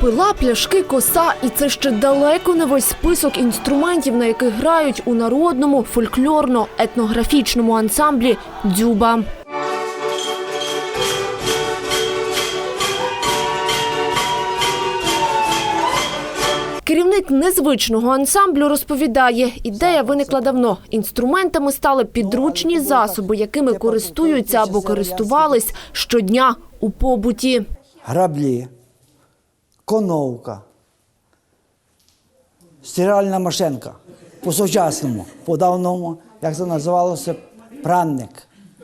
Пила, пляшки, коса, і це ще далеко не весь список інструментів, на яких грають у народному фольклорно-етнографічному ансамблі Дзюба. Керівник незвичного ансамблю розповідає, ідея виникла давно. Інструментами стали підручні засоби, якими користуються або користувались щодня у побуті. граблі, коновка, стиральна машинка по-сучасному, по-давному, як це називалося, пранник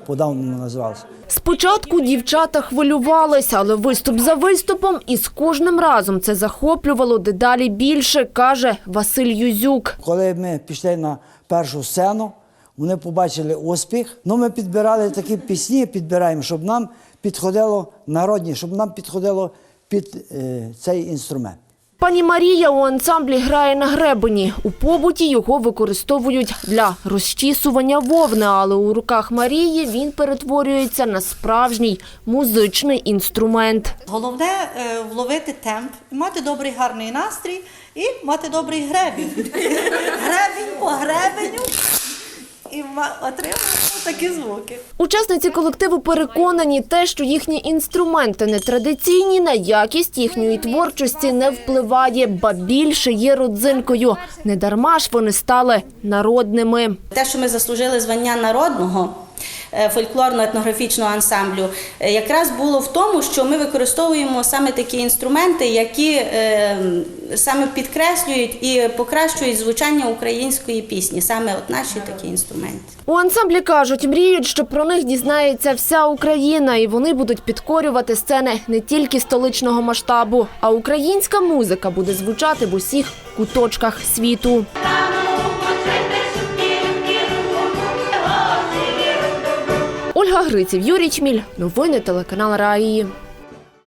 по-давному називався. Спочатку дівчата хвилювалися, але виступ за виступом, і з кожним разом це захоплювало дедалі більше, каже Василь Юзюк. Коли ми пішли на першу сцену, вони побачили успіх. Ну, ми підбирали такі пісні, підбираємо, щоб нам підходило народні, щоб нам підходило під е, цей інструмент. Пані Марія у ансамблі грає на гребені. У побуті його використовують для розчісування вовни, але у руках Марії він перетворюється на справжній музичний інструмент. Головне е, вловити темп, мати добрий гарний настрій і мати добрий гребінь. Гребінь по гребеню і отримуємо такі звуки. Учасниці колективу переконані, те, що їхні інструменти не традиційні, на якість їхньої творчості не впливає, ба більше є родзинкою. Недарма ж вони стали народними. Те, що ми заслужили звання народного фольклорно-етнографічного ансамблю, е, якраз було в тому, що ми використовуємо саме такі інструменти, які е, саме підкреслюють і покращують звучання української пісні, саме от наші такі інструменти. У ансамблі кажуть, мріють, що про них дізнається вся Україна, і вони будуть підкорювати сцени не тільки столичного масштабу, а українська музика буде звучати в усіх куточках світу. Ольга Гриців, Юрій Чміль. Новини телеканал Раї.